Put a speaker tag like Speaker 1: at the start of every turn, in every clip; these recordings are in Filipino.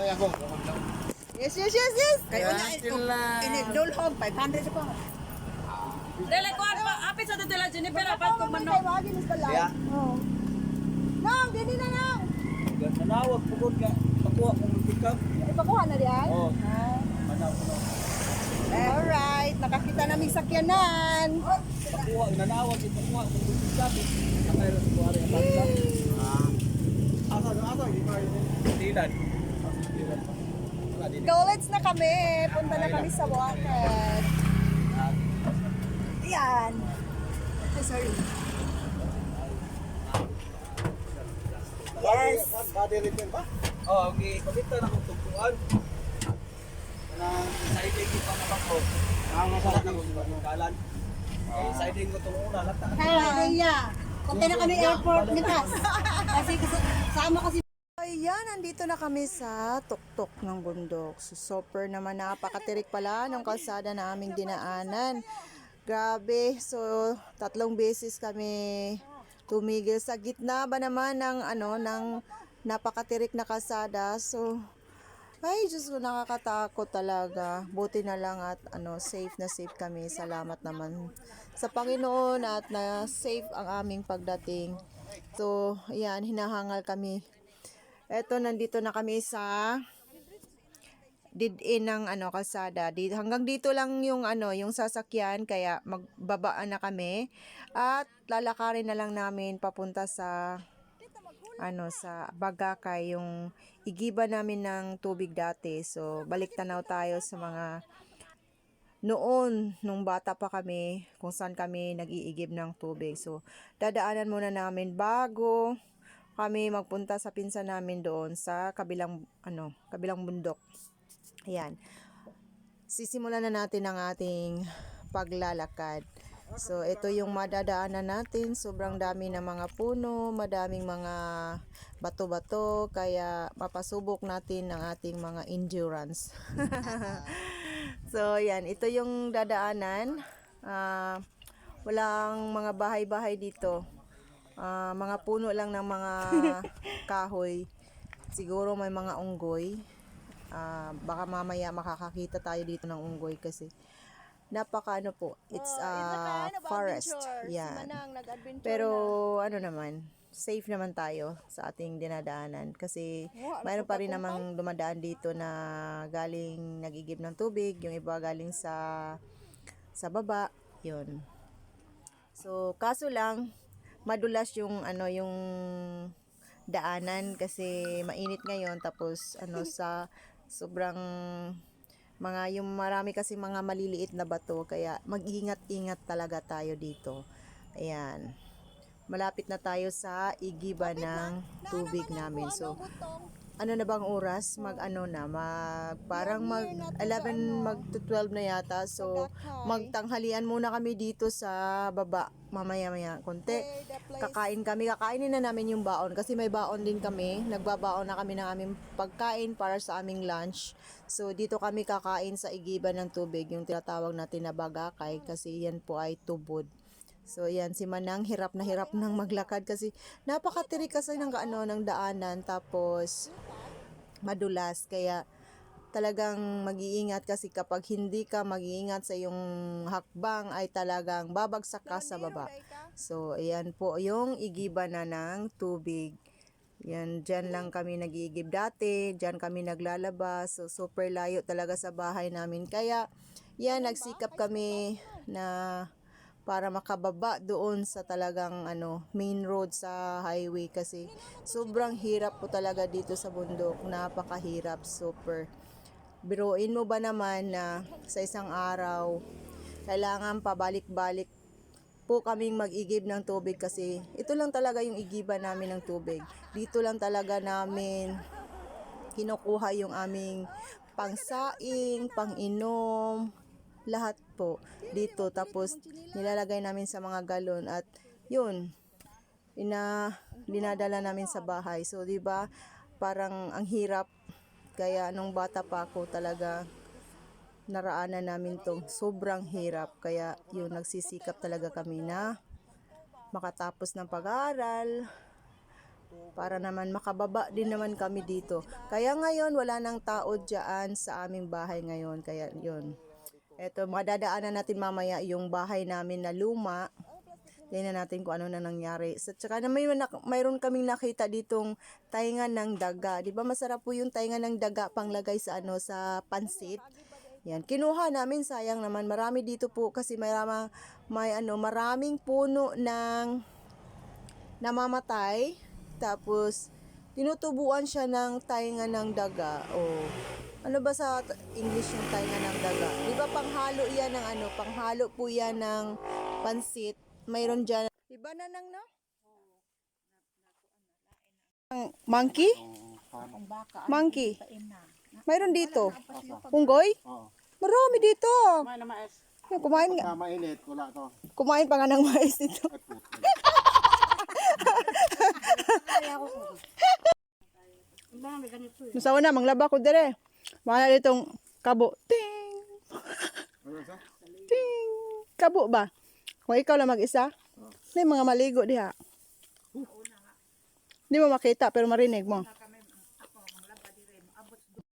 Speaker 1: May ako.
Speaker 2: Yes, yes, yes, yes. Kaya
Speaker 1: Yeah,
Speaker 2: wala
Speaker 1: still, uh,
Speaker 2: ini dulhog 500 sa pa.
Speaker 3: Dili ko pa apit sa dila Jennifer apat ko manok.
Speaker 2: wagi mas bala.
Speaker 1: Yeah.
Speaker 2: Oh. Nang, dili na nang.
Speaker 1: Nanawag pugod nga. Pakuha kong pick up.
Speaker 2: Ipakuha na diyan.
Speaker 1: Oo.
Speaker 2: Ah.
Speaker 1: Manaw ko na.
Speaker 2: Alright, nakakita namin sakyanan.
Speaker 1: Pakuha, nanawag yung pakuha kong pick up. Nakaya sa buhari ang bangsa. Ah. Asa, asa, hindi pa yun. Tilan. Asa, tilan pa. Wala din.
Speaker 2: College na kami. Punta na kami sa water. Yan. Ay, sorry. Yes.
Speaker 1: Body repair ba? Oo, okay. Pagkita na kong tugtuan. Kanang siding yung pangabang ko. Ang masarap na kong kalan. Eh, siding ko itong una. Lata.
Speaker 2: Kaya, punta na kami airport ni Kas. Kasi sama kasi nandito na kami sa tuktok ng bundok. So, super naman napakatirik pala ng kalsada na aming dinaanan. Grabe. So, tatlong beses kami tumigil sa gitna ba naman ng ano ng napakatirik na kalsada. So, ay, Diyos ko, nakakatakot talaga. Buti na lang at ano, safe na safe kami. Salamat naman sa Panginoon at na safe ang aming pagdating. So, ayan, hinahangal kami. Eto, nandito na kami sa did-in ng ano, kalsada. Di, hanggang dito lang yung ano, yung sasakyan kaya magbabaan na kami at lalakarin na lang namin papunta sa ano sa Bagakay yung igiba namin ng tubig dati. So balik tanaw tayo sa mga noon nung bata pa kami kung saan kami nag-iigib ng tubig. So dadaanan muna namin bago kami magpunta sa pinsan namin doon sa kabilang ano, kabilang bundok. Ayan. Sisimulan na natin ang ating paglalakad. So, ito yung madadaanan natin. Sobrang dami ng mga puno, madaming mga bato-bato, kaya mapasubok natin ang ating mga endurance. so, yan. Ito yung dadaanan. Ah, walang mga bahay-bahay dito. Ah, mga puno lang ng mga kahoy. Siguro may mga unggoy. Ah, baka mamaya makakakita tayo dito ng unggoy kasi napaka ano po, it's a forest. Yan. Pero ano naman, safe naman tayo sa ating dinadaanan kasi mayroon pa rin namang dumadaan dito na galing nagigib ng tubig, yung iba galing sa sa baba, yun. So, kaso lang, madulas yung ano yung daanan kasi mainit ngayon tapos ano sa sobrang mga yung marami kasi mga maliliit na bato kaya mag-ingat-ingat talaga tayo dito. Ayan. Malapit na tayo sa igiba ng tubig namin. So, ano na bang oras? Mag ano na, mag parang mag 11 mag 12 na yata. So magtanghalian muna kami dito sa baba. Mamaya-maya konti. Kakain kami, kakainin na namin yung baon kasi may baon din kami. Nagbabaon na kami ng aming pagkain para sa aming lunch. So dito kami kakain sa igiban ng tubig, yung tinatawag natin na bagakay kasi yan po ay tubod. So yan si Manang hirap na hirap nang maglakad kasi napakatirik kasi ng ano ng daanan tapos madulas kaya talagang mag-iingat kasi kapag hindi ka mag-iingat sa iyong hakbang ay talagang babagsak ka sa baba. So ayan po yung igiba na ng tubig. Yan, dyan lang kami nag-iigib dati, dyan kami naglalabas, so super layo talaga sa bahay namin. Kaya, yan, nagsikap kami na para makababa doon sa talagang ano main road sa highway kasi sobrang hirap po talaga dito sa bundok. Napakahirap super. Biruin mo ba naman na sa isang araw kailangan pabalik-balik po kaming mag-igib ng tubig kasi ito lang talaga yung igiban namin ng tubig. Dito lang talaga namin kinukuha yung aming pangsaing, panginom, lahat po dito tapos nilalagay namin sa mga galon at yun ina dinadala namin sa bahay so di ba parang ang hirap kaya nung bata pa ako talaga naraanan namin tong sobrang hirap kaya yun nagsisikap talaga kami na makatapos ng pag-aaral para naman makababa din naman kami dito. Kaya ngayon wala nang tao diyan sa aming bahay ngayon. Kaya yun. Eto, madadaanan natin mamaya yung bahay namin na luma. Tingnan natin kung ano na nangyari. Sa tsaka na may mayroon kaming nakita ditong taingan ng daga. 'Di ba masarap po yung taingan ng daga panglagay sa ano sa pansit. Yan, kinuha namin sayang naman. Marami dito po kasi may ramang may ano, maraming puno ng namamatay. Tapos tinutubuan siya ng tainga ng daga. O ano ba sa English yung tainga ng daga? Di ba panghalo yan ng ano? Panghalo po yan ng pansit. Mayroon dyan. Di ba nanang no? Ang Monkey? Monkey. Mayroon dito. Unggoy?
Speaker 4: Oo.
Speaker 2: Marami dito.
Speaker 4: Kumain
Speaker 2: nga.
Speaker 4: Mainit, wala to.
Speaker 2: Kumain pa nga ng mais dito. Musawa na, manglaba ko dire. Mana ditong kabo. Ting!
Speaker 4: Ano?
Speaker 2: Ting! Kabo ba? Kung ikaw lang mag-isa, may mga maligo diha. Hindi mo makita pero marinig mo.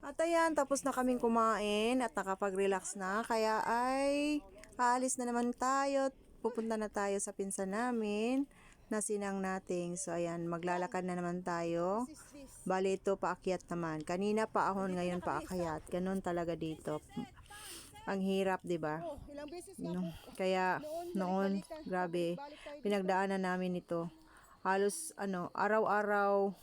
Speaker 2: At ayan, tapos na kaming kumain at nakapag-relax na. Kaya ay aalis na naman tayo. Pupunta na tayo sa pinsan namin na sinang nating. So ayan, maglalakad na naman tayo. Bali ito paakyat naman. Kanina pa ahon, ngayon paakyat. Ganon talaga dito. Ang hirap, 'di ba? No. Kaya noon, grabe, pinagdaanan namin ito. Halos ano, araw-araw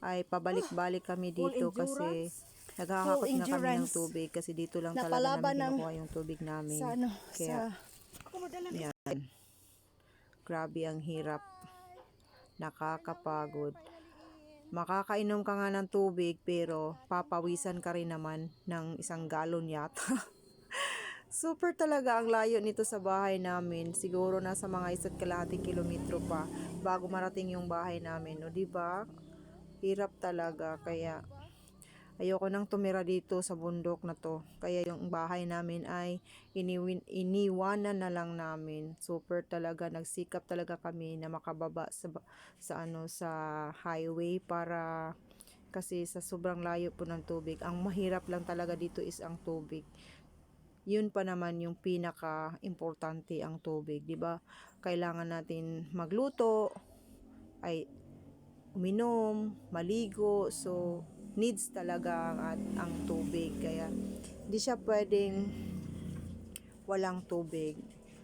Speaker 2: ay pabalik-balik kami dito kasi nagkakakot na kami ng tubig kasi dito lang talaga namin kinukuha yung tubig namin.
Speaker 5: ano,
Speaker 2: Kaya, yan. Grabe ang hirap. Nakakapagod. Makakainom ka nga ng tubig pero papawisan ka rin naman ng isang galon yata. Super talaga ang layo nito sa bahay namin. Siguro nasa mga isa't kalahating kilometro pa bago marating yung bahay namin. O di ba? Hirap talaga kaya ayoko nang tumira dito sa bundok na to. Kaya yung bahay namin ay iniwin, iniwanan na lang namin. Super talaga nagsikap talaga kami na makababa sa sa ano sa highway para kasi sa sobrang layo po ng tubig. Ang mahirap lang talaga dito is ang tubig yun pa naman yung pinaka importante ang tubig, 'di ba? Kailangan natin magluto, ay uminom, maligo, so needs talaga ang, ang tubig kaya hindi siya pwedeng walang tubig.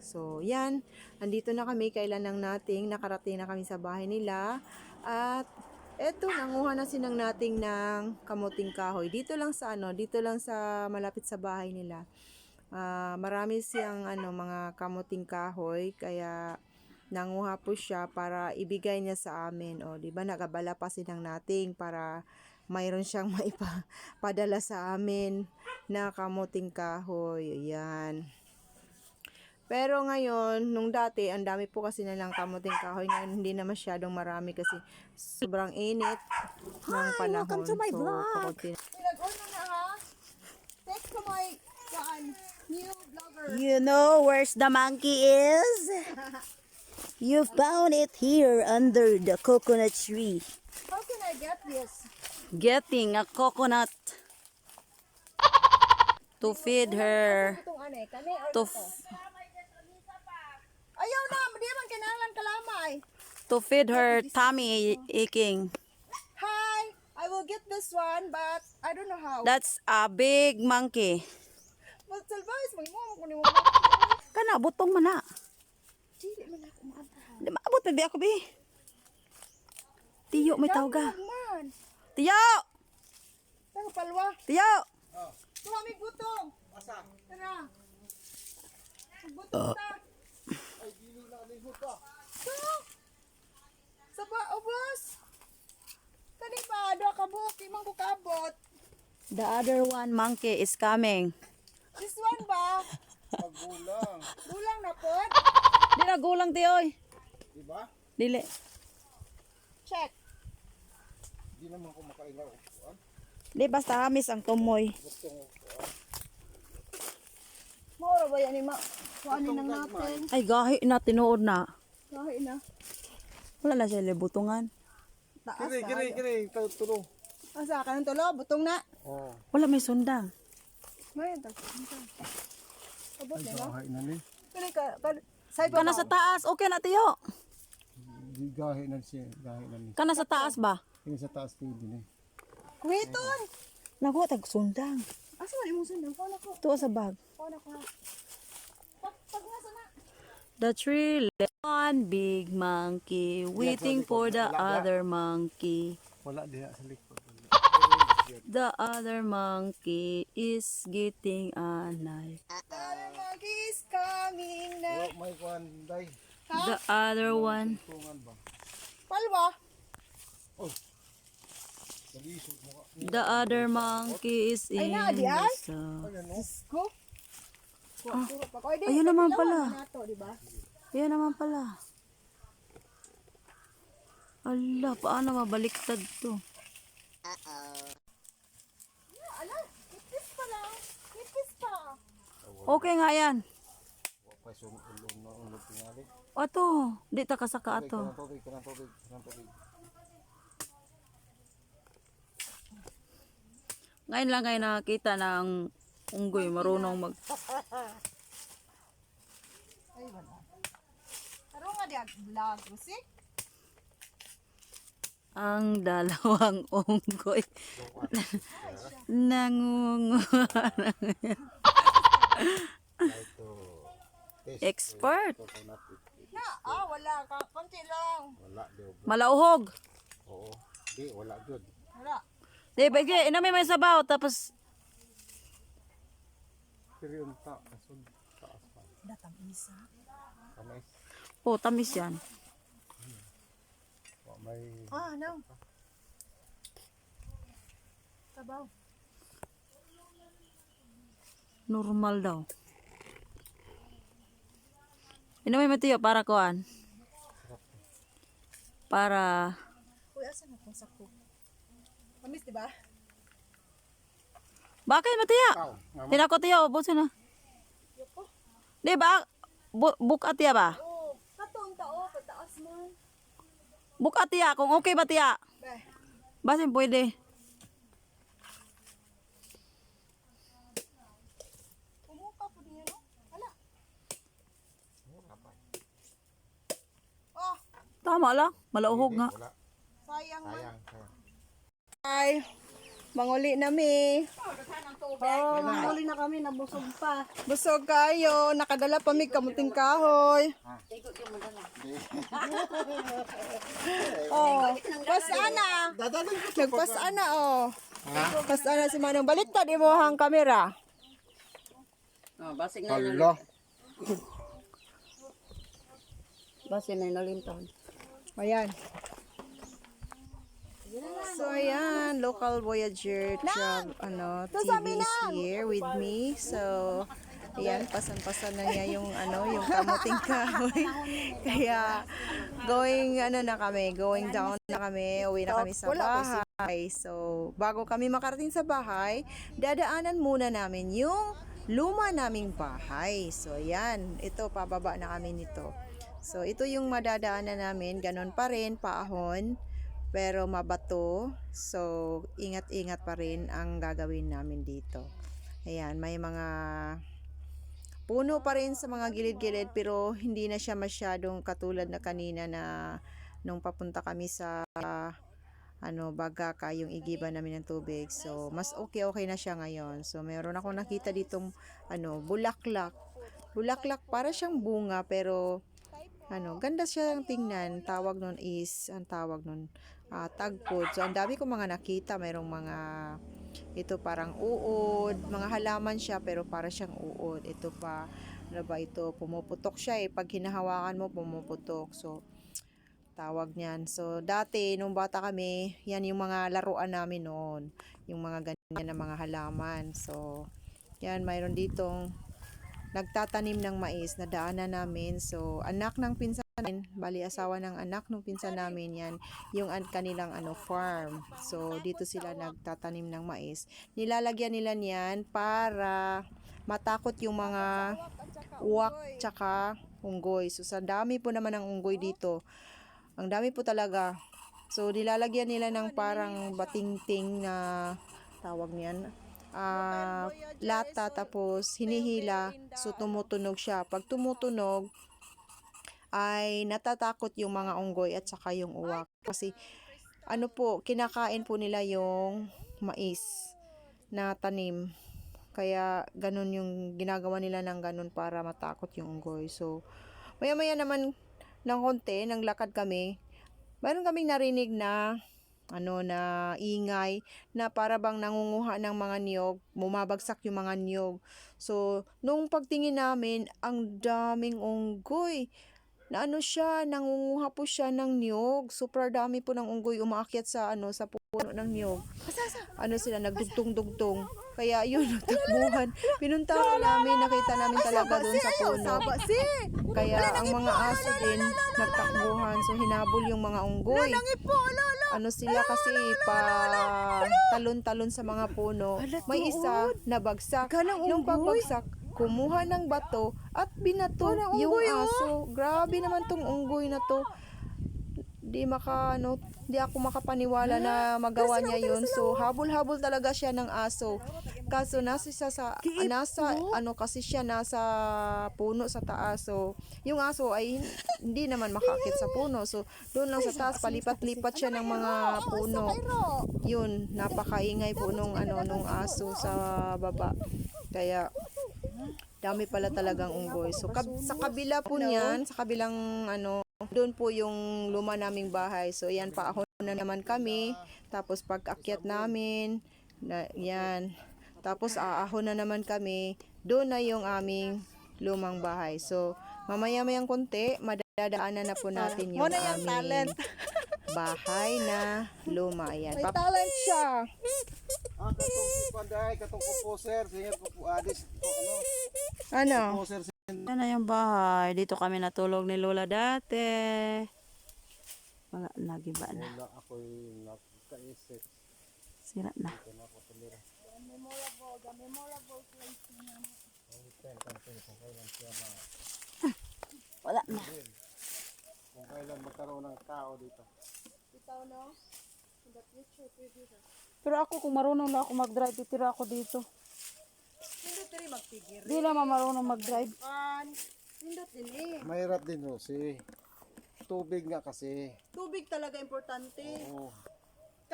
Speaker 2: So, yan. Andito na kami. Kailan nang nating nakarating na kami sa bahay nila. At eto, nanguha na sinang nating ng kamuting kahoy. Dito lang sa ano, dito lang sa malapit sa bahay nila. Ah, marami siyang ano mga kamuting kahoy kaya nanguha po siya para ibigay niya sa amin. O, di ba nagabala pa sinang nating para mayroon siyang maipadala sa amin na kamuting kahoy. Ayan. Pero ngayon, nung dati, ang dami po kasi nilang kamuting kahoy. Ngayon, hindi na masyadong marami kasi sobrang init ng panahon.
Speaker 5: welcome to my
Speaker 2: so,
Speaker 5: vlog.
Speaker 2: kakunti-
Speaker 5: You know where's the monkey is? You found it here under the coconut tree.
Speaker 2: How can I get this?
Speaker 5: Getting a coconut to feed her. To,
Speaker 2: Ayaw na, di man kailangan kalamay.
Speaker 5: to feed her tummy aching.
Speaker 2: Hi, I will get this one, but I don't know how.
Speaker 5: That's a big monkey.
Speaker 2: But salvais, mo mo ko ni mo.
Speaker 5: Kana, butong man na.
Speaker 2: Dili man ako maabot.
Speaker 5: Maabot pa ba ako, be? Tiyo, may tawga.
Speaker 2: Man,
Speaker 5: Tiyo!
Speaker 2: tanga palwa.
Speaker 5: Tiyo!
Speaker 2: Tuwa may butong.
Speaker 1: Asa?
Speaker 2: Tara. Butong ta. So, sa ba, ubos. Kani pa, do ka buok, imang ko kabot.
Speaker 5: The other one monkey is coming.
Speaker 2: This one ba?
Speaker 4: Paggulang.
Speaker 2: Bulang na po.
Speaker 5: Di na gulang, tiyoy.
Speaker 4: Diba?
Speaker 5: Dili.
Speaker 4: Di naman ko makaingaw.
Speaker 5: Di basta hamis ang tumoy.
Speaker 2: Moro ba yan ni ma? Kuhanin lang natin.
Speaker 5: Ay, gahi na, tinuod na.
Speaker 2: Kahit na.
Speaker 5: Wala na siya libutungan.
Speaker 2: taas.
Speaker 4: Kiri,
Speaker 2: ah.
Speaker 4: kiri, kiri. Ito, tulo.
Speaker 2: Asa ka ng tulo? Butong na.
Speaker 4: Oo.
Speaker 5: Wala may sundang.
Speaker 2: Ngayon, tag. Abot
Speaker 4: Ay,
Speaker 2: na,
Speaker 4: gahi na ni.
Speaker 2: Kani ka, ka, side
Speaker 5: Kana sa taas, okay na tiyo.
Speaker 4: Gahi na siya. Gahi na ni.
Speaker 5: Kana sa taas ba?
Speaker 4: Kini sa taas kayo din eh.
Speaker 2: Kuhiton!
Speaker 5: Nakuha tag sundang.
Speaker 2: Asa man imong sundang? Paano ko?
Speaker 5: Tuwa sa bag.
Speaker 2: Ko? Nasa na.
Speaker 5: The tree left one big monkey waiting for the other monkey.
Speaker 4: Wala diha sa likod.
Speaker 5: The other monkey is getting a knife.
Speaker 2: Other monkey is coming na.
Speaker 4: Kuhan, day.
Speaker 5: The other one.
Speaker 2: Palwa?
Speaker 4: Ka.
Speaker 5: The other monkey is in the sun.
Speaker 2: Go. Ah.
Speaker 5: Ayun naman pala. Yan naman pala. Ala, paano mabaliktad to?
Speaker 2: Ala, hipis pa lang. Hipis pa.
Speaker 5: Okay nga yan. Ato, di ta kasaka ato.
Speaker 4: tubig, tubig, kanang tubig.
Speaker 5: Ngayon lang kayo nakakita ng unggoy marunong mag...
Speaker 2: Ay, wala. Pero nga di, vlog. Kasi,
Speaker 5: Ang dalawang unggoy nangunguha.
Speaker 4: Ito.
Speaker 5: Expert.
Speaker 2: Na, ah, wala ka. Konti lang.
Speaker 4: Wala.
Speaker 5: Malauhog.
Speaker 4: Oo. Di, wala good.
Speaker 2: Wala.
Speaker 5: Di, bagay, inamin mo yung sabaw, tapos
Speaker 4: unta, kasod. Taas pa.
Speaker 2: Datang isa.
Speaker 4: Kamay.
Speaker 5: oh, tamis yan.
Speaker 4: Wa may
Speaker 2: Ah, no. Sabaw.
Speaker 5: Normal daw. Inamin mo tiyo para kuan. Para
Speaker 2: Uy, asa na kung sako? Kamis, di ba?
Speaker 5: Bakit matiya?
Speaker 4: tao. Nga
Speaker 5: Tina ko tiyo, buso na. Di ba? Bu bukat tiya ba?
Speaker 2: Oo. Katong tao, pataas man.
Speaker 5: Bukat tiya, kung okay ba tiya?
Speaker 2: Beh.
Speaker 5: Basin pwede.
Speaker 2: Kumuka po niya, no? Wala. Oh,
Speaker 5: Tama lang, malauhog nga.
Speaker 2: sayang man.
Speaker 4: Sayang,
Speaker 2: Ay, manguli na mi.
Speaker 5: Oh, muli na kami, nabusog pa.
Speaker 2: Busog kayo, nakadala pa mi kamuting kahoy. oh, pasana. Nagpasana oh. Pasana si Manong. Baliktad imo hang kamera.
Speaker 5: Oh, basig na
Speaker 4: Hala.
Speaker 5: Basig na nalimtan.
Speaker 2: Ayan. So ayan, local voyager travel ano TV is here with me. So ayan, pasan-pasan na niya yung ano, yung kamuting kahoy. Kaya going ano na kami, going down na kami, uwi na kami sa bahay. So bago kami makarating sa bahay, dadaanan muna namin yung luma naming bahay. So ayan, ito pababa na kami nito. So ito yung madadaanan namin, ganon pa rin, paahon pero mabato. So, ingat-ingat pa rin ang gagawin namin dito. Ayan, may mga puno pa rin sa mga gilid-gilid pero hindi na siya masyadong katulad na kanina na nung papunta kami sa ano, Bagaka, yung igiba namin ng tubig. So, mas okay-okay na siya ngayon. So, meron ako nakita ditong ano, bulaklak. Bulaklak para siyang bunga pero ano, ganda siya ang tingnan. Tawag nun is, ang tawag nun, ah, tagpod. So, ang dami ko mga nakita. Merong mga, ito parang uod, mga halaman siya, pero para siyang uod. Ito pa, ano ba ito, pumuputok siya eh. Pag hinahawakan mo, pumuputok. So, tawag niyan. So, dati, nung bata kami, yan yung mga laruan namin noon. Yung mga ganyan na mga halaman. So, yan, mayroon ditong nagtatanim ng mais na daanan namin. So, anak ng pinsan namin, bali asawa ng anak ng pinsan namin yan, yung an kanilang ano farm. So, dito sila nagtatanim ng mais. Nilalagyan nila niyan para matakot yung mga uwak tsaka unggoy. So, sa dami po naman ng unggoy dito, ang dami po talaga, So nilalagyan nila ng parang batingting na tawag niyan. ah, lata tapos hinihila so tumutunog siya. Pag tumutunog ay natatakot yung mga unggoy at saka yung uwak kasi ano po kinakain po nila yung mais na tanim. Kaya ganun yung ginagawa nila ng ganun para matakot yung unggoy. So maya-maya naman ng konti, nang lakad kami, mayroon kaming narinig na ano na ingay na para bang nangunguha ng mga niyog, bumabagsak yung mga niyog. So, nung pagtingin namin, ang daming unggoy. Na ano siya, nangunguha po siya ng niyog. Super dami po ng unggoy umaakyat sa ano sa puno ng niyog. Ano sila nagdugtong-dugtong. Kaya yun, nagtakbuhan. Pinuntahan namin, nakita namin talaga doon sa puno. Kaya ang mga aso din nagtakbuhan. So hinabol yung mga unggoy. Ano sila kasi pa talon-talon sa mga puno. May isa nabagsak. Nung pagbagsak, kumuha ng bato at binato yung aso. Grabe naman tong unggoy na to. Di maka ano, di ako makapaniwala na magawa niya yun. So habol-habol talaga siya ng aso. Kaso nasa siya sa nasa ano kasi siya nasa puno sa taas. So yung aso ay hindi naman makakit sa puno. So doon lang sa taas palipat-lipat siya ng mga puno. Yun, napakaingay po nung ano nung aso sa baba. Kaya dami pala talagang unggoy. So kab- sa kabila po niyan, sa kabilang ano, doon po yung luma naming bahay. So yan paahon na naman kami. Tapos pag akyat namin, na, yan. Tapos aahon na naman kami. Doon na yung aming lumang bahay. So mamaya-mayang konti, madadaanan na po natin yung aming bahay na luma. Yan. May talent siya.
Speaker 4: Ah, katong panday, katong composer, singer po adis ano,
Speaker 2: Ano?
Speaker 4: composer
Speaker 5: na yung bahay. Dito kami natulog ni Lola dati. Wala, nagiba na.
Speaker 4: wala ako'y nagkaisip.
Speaker 5: Sira na. Wala na.
Speaker 4: Kung kailan magkaroon ng tao dito.
Speaker 5: Pero ako kung marunong na ako mag-drive, titira ako dito. Hindi naman marunong mag-drive.
Speaker 4: Mahirap din ho si tubig nga kasi.
Speaker 2: Tubig talaga importante.
Speaker 4: Oo.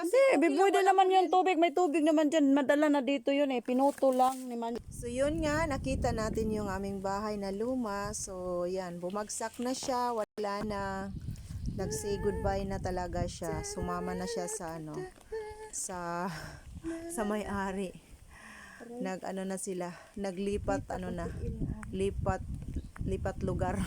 Speaker 5: Hindi, biboy din naman yung tubig. May tubig naman dyan. Madala na dito yun eh. Pinuto lang ni Man.
Speaker 2: So yun nga, nakita natin yung aming bahay na luma. So yan, bumagsak na siya, wala na. Nag-say goodbye na talaga siya. Sumama na siya sa ano, sa sa may-ari. Nag ano na sila, naglipat ano na, lipat lipat lugar.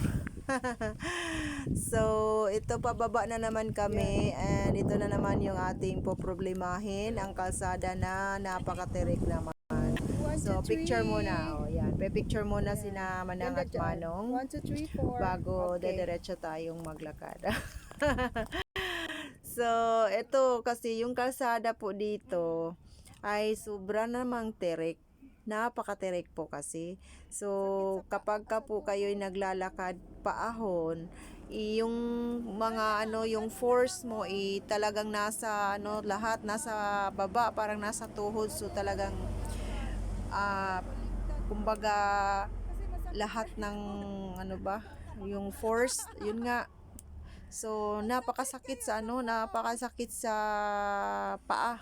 Speaker 2: so, ito pababa na naman kami and ito na naman yung ating poproblemahin, ang kalsada na napakatirik naman. So, picture muna. O, yan. Pe-picture muna sina Manang at Manong bago dediretso tayong maglakad. so, ito kasi yung kalsada po dito ay sobra namang terik. Napakatirik po kasi. So, kapag ka po kayo'y naglalakad paahon, yung mga ano, yung force mo i talagang nasa ano, lahat nasa baba, parang nasa tuhod. So, talagang ah kumbaga lahat ng ano ba yung force yun nga so napakasakit sa ano napakasakit sa paa.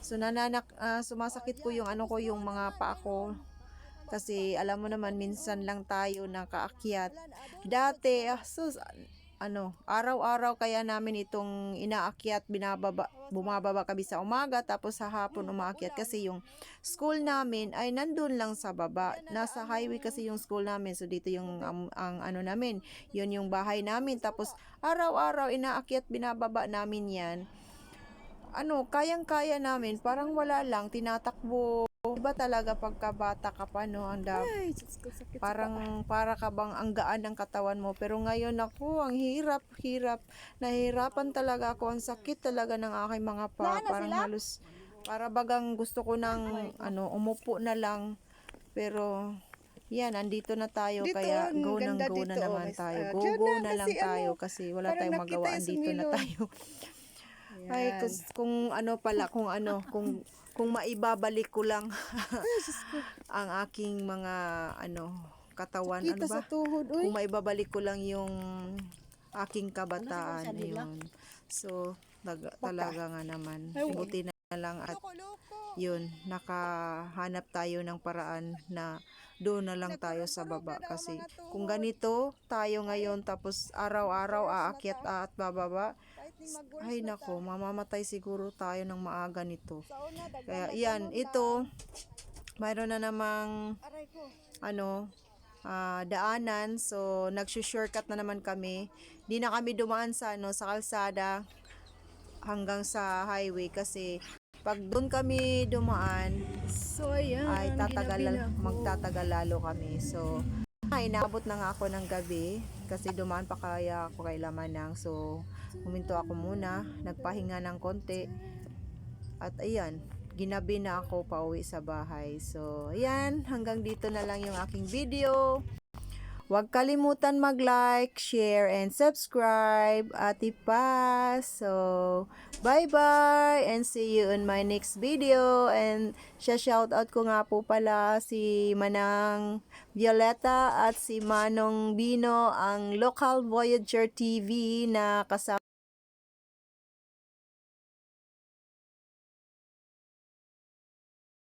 Speaker 2: So nananak ah, sumasakit po yung ano ko yung mga paa ko. Kasi alam mo naman minsan lang tayo nakaakyat. Dati ah, sus ano, araw-araw kaya namin itong inaakyat, binababa, bumababa kami sa umaga, tapos sa hapon umaakyat kasi yung school namin ay nandun lang sa baba. Nasa highway kasi yung school namin. So dito yung ang, ang ano namin, yun yung bahay namin. Tapos araw-araw inaakyat, binababa namin yan. Ano, kayang-kaya namin, parang wala lang, tinatakbo. Iba talaga pagkabata ka pa, no? Ang da- parang para ka bang ang gaan ng katawan mo. Pero ngayon ako, ang hirap, hirap. Nahihirapan talaga ako. Ang sakit talaga ng aking mga pa. Parang halos, para bagang gusto ko ng, ano, umupo na lang. Pero, yan, andito na tayo. kaya go nang go na naman tayo. Go, go na lang tayo. kasi wala tayong magawa. Andito na tayo. Ay, kus- kung ano pala, kung ano, kung kung maibabalik ko lang ang aking mga ano katawan ano ba?
Speaker 5: tuhod,
Speaker 2: Kung maibabalik ko lang yung aking kabataan yun. So, taga- talaga nga naman. Buti na lang at yun, nakahanap tayo ng paraan na doon na lang tayo sa baba kasi kung ganito tayo ngayon tapos araw-araw aakyat at bababa ay nako mamamatay siguro tayo ng maaga nito. Kaya yan ito mayroon na namang ano ah, daanan. So nagsu-shortcut na naman kami. Di na kami dumaan sa ano sa kalsada hanggang sa highway kasi pag doon kami dumaan
Speaker 5: So, ayan.
Speaker 2: ay tatagal magtatagal lalo kami. So ay naabot na nga ako ng gabi kasi dumaan pa kaya ako kay Lamanang. So huminto ako muna, nagpahinga ng konti. At ayan, ginabi na ako pauwi sa bahay. So ayan, hanggang dito na lang yung aking video. Huwag kalimutan mag-like, share, and subscribe. Ati pa. So, bye-bye and see you in my next video. And siya shoutout ko nga po pala si Manang Violeta at si Manong Bino, ang Local Voyager TV na kasama